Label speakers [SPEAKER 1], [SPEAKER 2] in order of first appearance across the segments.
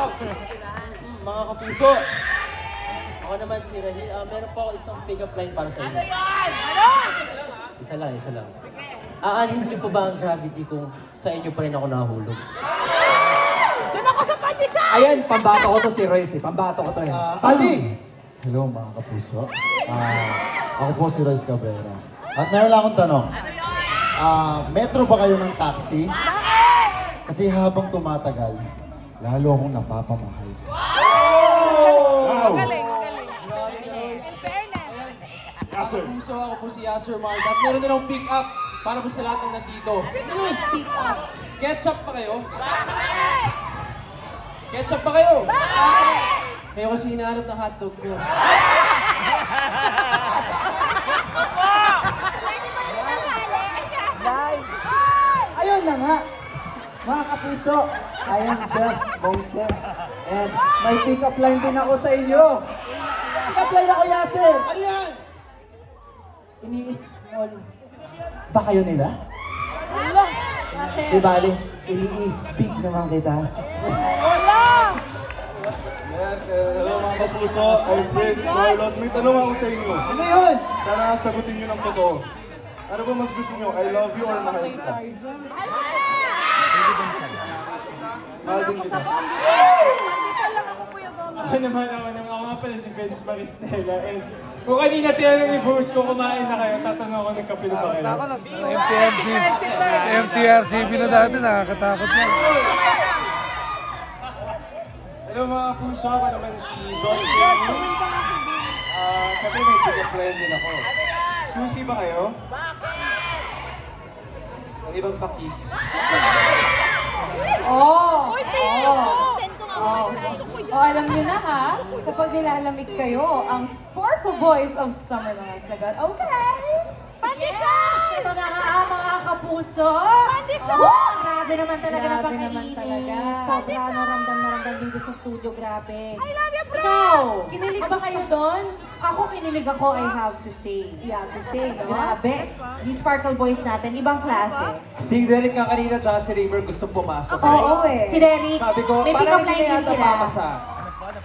[SPEAKER 1] Mm, mga kapuso, ako naman si Rahil. Ah, meron po ako isang pick-up line para sa inyo. Ano yan? Ano? Isa lang, isa lang. Aanin niyo pa ba ang gravity kung sa inyo pa rin ako nahulog?
[SPEAKER 2] Ayan, pambato ko to si Royce. eh. Pambato ko to yan.
[SPEAKER 3] Ah,
[SPEAKER 2] Ali!
[SPEAKER 3] Hello mga kapuso. Ah, ako po si Royce Cabrera. At meron lang akong tanong. Ah, metro ba kayo ng taxi? Kasi habang tumatagal, lalo akong napapamahal.
[SPEAKER 4] Magaling, magaling. In fairness.
[SPEAKER 1] Yasser. Puso ako po si Yasser Mark at meron din akong pick-up para po sa lahat ng nandito.
[SPEAKER 4] Pick up.
[SPEAKER 1] Ketchup pa kayo? Ketchup pa kayo? Kayo kasi hinahanap ng hotdog ko.
[SPEAKER 2] Ayun na nga. Mga kapuso, I am Jeff Moses. And may pick-up line din ako sa inyo. Pick-up line ako, Yasser.
[SPEAKER 1] Ano yan?
[SPEAKER 2] Ini-small ba kayo nila?
[SPEAKER 4] Wala.
[SPEAKER 2] Di bali, ini-big naman kita.
[SPEAKER 4] Wala.
[SPEAKER 5] Yes, hello mga kapuso. I'm Prince Carlos. May tanong ako sa inyo.
[SPEAKER 2] Ano yun?
[SPEAKER 5] Sana sagutin nyo ng totoo. Ano ba mas gusto nyo? I love you or mahal kita? Mahal din kita.
[SPEAKER 4] Pandesal lang ako, Kuya Goma.
[SPEAKER 6] Ako naman, ako naman, ako nga pala si Vince Maristella. And kung kanina tinanong ni Bruce kung kumain na kayo, tatanong ako nagkape na ba kayo?
[SPEAKER 7] MTRC. MTRCB na dati, nakakatakot na.
[SPEAKER 5] Hello mga kapuso. Ako naman si Dos Lenny. Ah, Siyempre may line din ako. Susi ba kayo? Hindi bang pakis?
[SPEAKER 8] Oh!
[SPEAKER 4] Uy, Teo! Send ko nga mensahe.
[SPEAKER 8] O alam nyo na ha, kapag nilalamig kayo, ang Sparkle Boys of Summer lang ang sagot. Okay!
[SPEAKER 4] Pandesal!
[SPEAKER 8] Ito na nga ah, mga kapuso!
[SPEAKER 4] Pandesal!
[SPEAKER 9] Grabe naman talaga
[SPEAKER 8] Grabe
[SPEAKER 9] napakainit.
[SPEAKER 8] naman talaga.
[SPEAKER 9] Sobra ano, ramdam na ramdam dito sa studio. Grabe.
[SPEAKER 4] I love you, bro!
[SPEAKER 9] Ikaw!
[SPEAKER 8] Kinilig ba kayo doon?
[SPEAKER 9] Ako kinilig ako, I have to say.
[SPEAKER 8] You have to say, no?
[SPEAKER 9] Grabe. Yung Sparkle Boys natin, ibang klase.
[SPEAKER 2] Si Derek ka kanina tsaka si River gusto pumasok.
[SPEAKER 8] Oo eh.
[SPEAKER 9] Si Derek,
[SPEAKER 2] Sabi ko,
[SPEAKER 9] may
[SPEAKER 2] parang
[SPEAKER 9] pick-up
[SPEAKER 2] hindi
[SPEAKER 9] line
[SPEAKER 2] na
[SPEAKER 9] din
[SPEAKER 2] yata
[SPEAKER 9] sila.
[SPEAKER 2] papasa.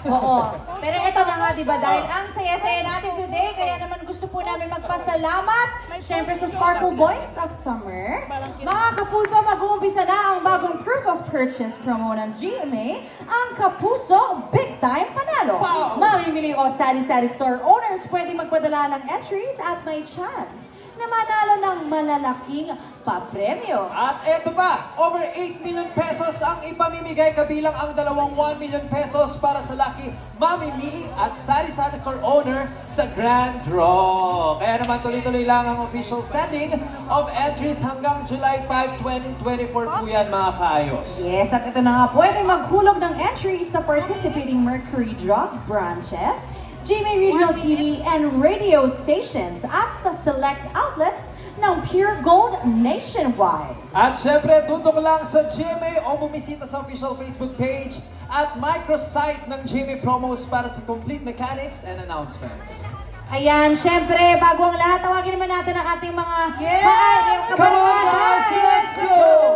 [SPEAKER 9] Oo. Pero ito na nga, di ba? Dahil ang saya-saya natin today, kaya naman gusto po namin magpasalamat, syempre sa Sparkle Boys of Summer. Mga kapuso, mag-uumpisa na ang bagong proof of purchase promo ng GMA, ang Kapuso Big Time Panalo. Mamimili o sari-sari store owners pwede magpadala ng entries at may chance na manalo ng malalaking papremyo.
[SPEAKER 2] At eto pa, over 8 million pesos ang ipamimigay kabilang ang dalawang 1 million pesos para sa lucky mamimili at sari-sari store owner sa Grand Draw. Kaya naman tuloy-tuloy lang ang official sending of entries hanggang July 5, 2024 po yan mga kaayos.
[SPEAKER 9] Yes, at ito na nga, pwede maghulog ng entries sa participating Mercury Drug branches, GMA Regional TV and radio stations at sa select outlets ng Pure Gold nationwide.
[SPEAKER 2] At syempre, tutok lang sa GMA o bumisita sa official Facebook page at microsite ng GMA promos para sa complete mechanics and announcements.
[SPEAKER 9] Ayan, syempre, bago ang lahat, tawagin naman natin ang ating mga
[SPEAKER 8] Yes!
[SPEAKER 2] Come on guys, let's go!